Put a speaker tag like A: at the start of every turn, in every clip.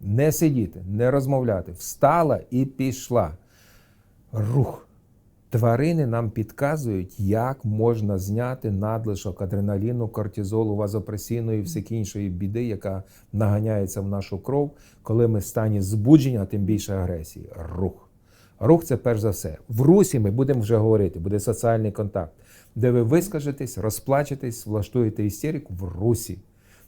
A: Не сидіти, не розмовляти. Встала і пішла. Рух. Тварини нам підказують, як можна зняти надлишок адреналіну, кортизолу, вазопресійної і всіх іншої біди, яка наганяється в нашу кров, коли ми в стані збудження, а тим більше агресії. Рух. Рух це перш за все. В русі ми будемо вже говорити, буде соціальний контакт, де ви вискажетесь, розплачетесь, влаштуєте істерику в русі.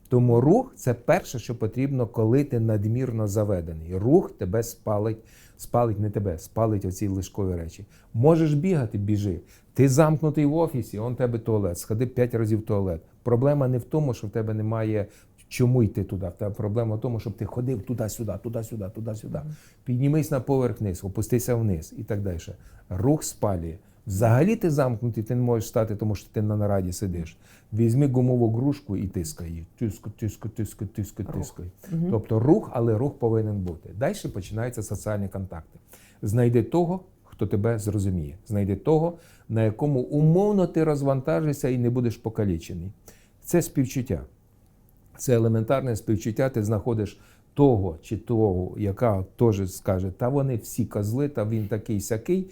A: Тому рух це перше, що потрібно, коли ти надмірно заведений. Рух тебе спалить, спалить не тебе, спалить оці лишкові речі. Можеш бігати, біжи. Ти замкнутий в офісі, он тебе туалет, сходи п'ять разів в туалет. Проблема не в тому, що в тебе немає чому йти туди. В тебе проблема в тому, щоб ти ходив туди-сюди, туди-сюди, туди-сюди. Піднімись на поверх вниз, опустися вниз і так далі. Рух спалює. Взагалі ти замкнутий, ти не можеш стати, тому що ти на нараді сидиш. Візьми гумову грушку і тискай її. Тиску, тиску, тиску, тиску, тискай. Тобто рух, але рух повинен бути. Далі починаються соціальні контакти. Знайди того, хто тебе зрозуміє. Знайди того, на якому умовно ти розвантажишся і не будеш покалічений. Це співчуття. Це елементарне співчуття. Ти знаходиш того чи того, яка теж скаже, та вони всі козли, та він такий сякий.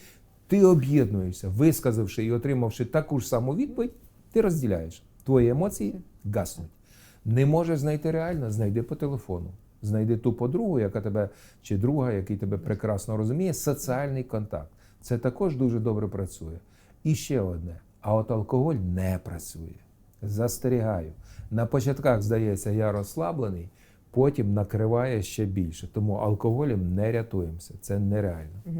A: Ти об'єднуєшся, висказавши і отримавши таку ж саму відповідь, ти розділяєш. Твої емоції гаснуть. Не можеш знайти реально, знайди по телефону. Знайди ту подругу, яка тебе, чи друга, який тебе прекрасно розуміє, соціальний контакт. Це також дуже добре працює. І ще одне: а от алкоголь не працює. Застерігаю. На початках здається, я розслаблений, потім накриває ще більше. Тому алкоголем не рятуємося. Це нереально.